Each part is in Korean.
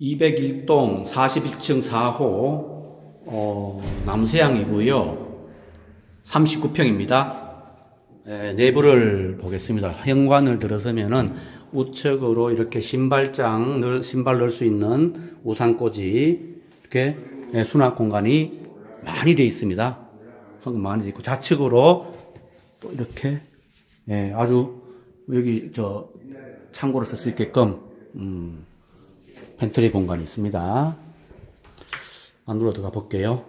201동 41층 4호 어, 남서양이고요. 39평입니다. 내부를 보겠습니다. 현관을 들어서면은 우측으로 이렇게 신발장, 넣을- 신발 넣을 수 있는 우산꽂이 이렇게 예, 수납 공간이 많이 되어 있습니다. 성금 많이 되어 있고 좌측으로 또 이렇게 예, 아주 여기 저 창고를 쓸 수 있게끔 음, 팬트리 공간이 있습니다. 안으로 들어가 볼게요.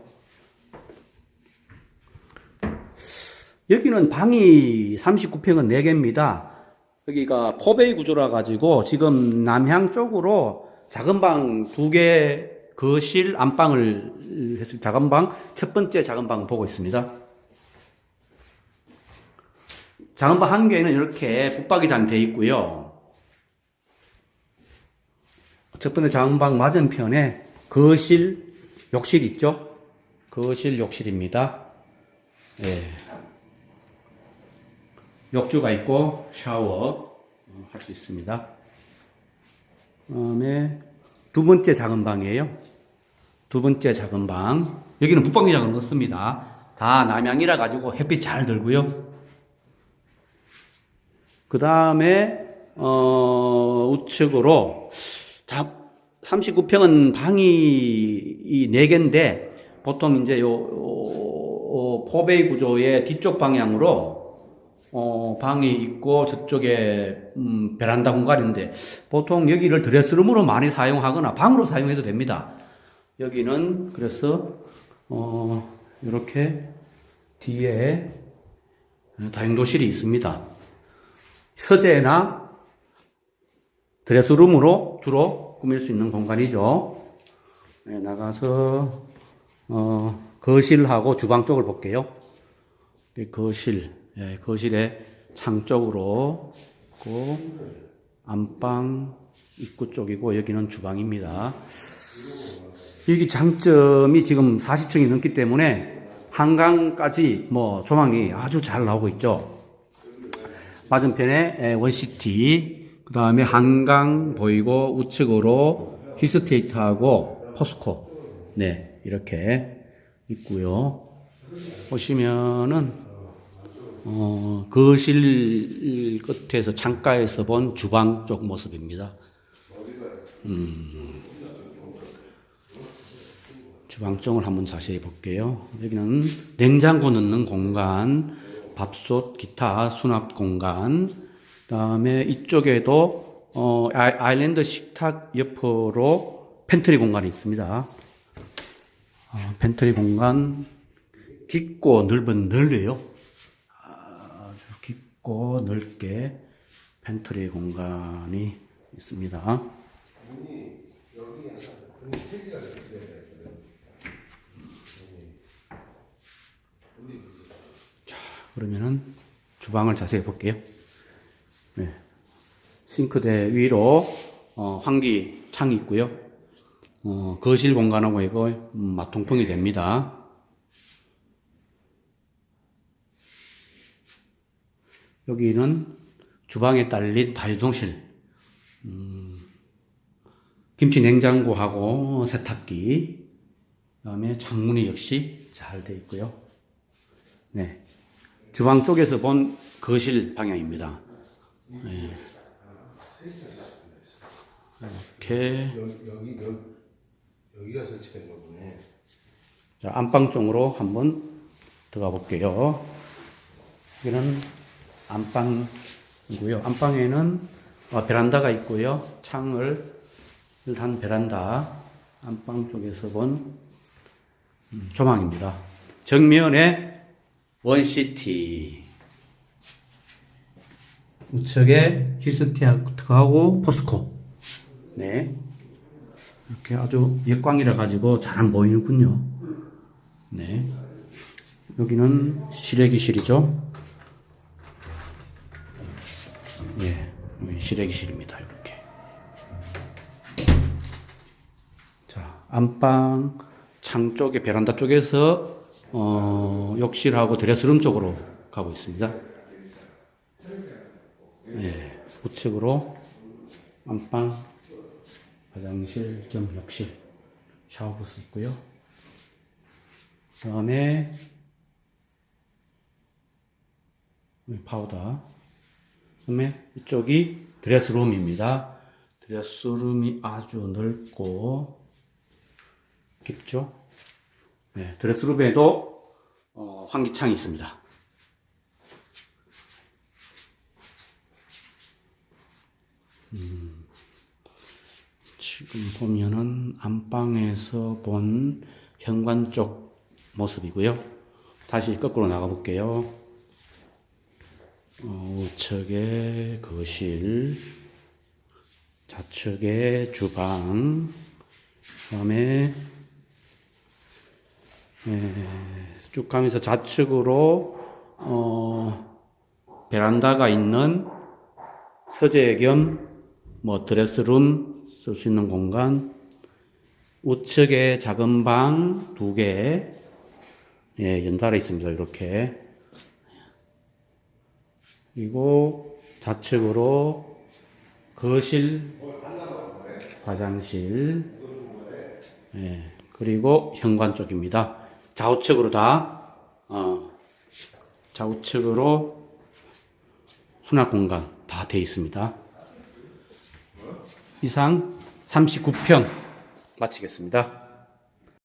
여기는 방이 39평은 4개입니다. 여기가 포베이 구조라 가지고 지금 남향 쪽으로 작은 방 2개 거실 안방을 했을 작은 방 첫 번째 작은 방 보고 있습니다. 작은 방 한 개는 이렇게 붙박이장 되어 있고요. 첫 번째 작은 방 맞은편에 거실, 욕실 있죠? 거실, 욕실입니다. 예. 욕조가 있고 샤워 할 수 있습니다. 그다음에 두 번째 작은 방이에요. 두 번째 작은 방. 여기는 붙박이장을 넣습니다. 다 남향이라 가지고 햇빛 잘 들고요. 그 다음에 어, 우측으로 자, 39평은 방이 이 4개인데 보통 이제 요, 요 포베이 구조의 뒤쪽 방향으로 어, 방이 있고 저쪽에 음, 베란다 공간인데 보통 여기를 드레스룸으로 많이 사용하거나 방으로 사용해도 됩니다. 여기는 그래서 어, 이렇게 뒤에 다용도실이 있습니다. 서재나 드레스룸으로 주로 꾸밀 수 있는 공간이죠. 네, 나가서 어, 거실하고 주방 쪽을 볼게요. 네, 거실, 예, 거실에 창 쪽으로 있고 안방 입구 쪽이고 여기는 주방입니다. 여기 장점이 지금 40층이 넘기 때문에 한강까지 뭐 조망이 아주 잘 나오고 있죠. 맞은편에 에, 원시티, 그 다음에 한강 보이고 우측으로 힐스테이트하고 포스코, 네 이렇게 있고요. 보시면은 어, 거실 끝에서 창가에서 본 주방 쪽 모습입니다. 음, 주방 쪽을 한번 자세히 볼게요. 여기는 냉장고 넣는 공간, 밥솥, 기타 수납 공간, 그 다음에 이쪽에도 어, 아일랜드 식탁 옆으로 팬트리 공간이 있습니다. 어, 팬트리 공간 깊고 넓은 넓어요. 아주 깊고 넓게 팬트리 공간이 있습니다. 그러면은 주방을 자세히 볼게요. 네. 싱크대 위로 어, 환기 창이 있고요. 어, 거실 공간하고 이거 음, 마통풍이 됩니다. 여기는 주방에 딸린 다유동실, 음, 김치 냉장고하고 세탁기, 그다음에 창문이 역시 잘 돼 있고요. 네, 주방 쪽에서 본 거실 방향입니다. 네. 이렇게 여기 여기 여기 가 설치된 거구네. 자, 안방 쪽으로 한번 들어가 볼게요. 여기는 안방이고요. 안방에는 어, 베란다가 있고요. 창을 한 베란다 안방 쪽에서 본 음, 조망입니다. 정면에 원시티 우측에 힐스티하고 포스코 네 이렇게 아주 역광이라 가지고 잘 안 보이는군요. 네. 여기는 실외기실이죠. 예, 여기 실외기실입니다. 이렇게. 자, 안방 창 쪽에 베란다 쪽에서 어, 욕실하고 드레스룸 쪽으로 가고 있습니다. 예, 우측으로 안방 화장실 겸 욕실, 샤워부스 있고요. 그 다음에 여기 파우더. 그 다음에 이쪽이 드레스룸입니다. 드레스룸이 아주 넓고 깊죠. 네, 드레스룸에도 어, 환기창이 있습니다. 지금 보면은 안방에서 본 현관 쪽 모습이고요. 다시 거꾸로 나가 볼게요. 어, 우측에 거실, 좌측에 주방, 그다음에 예, 쭉 가면서 좌측으로 어, 베란다가 있는 서재 겸 뭐 드레스룸 쓸 수 있는 공간, 우측에 작은 방 두 개, 예, 연달아 있습니다. 이렇게. 그리고 좌측으로 거실, 화장실, 예, 그리고 현관 쪽입니다. 좌우측으로 다, 어, 좌우측으로 수납 공간 다 돼 있습니다. 이상 39평 마치겠습니다.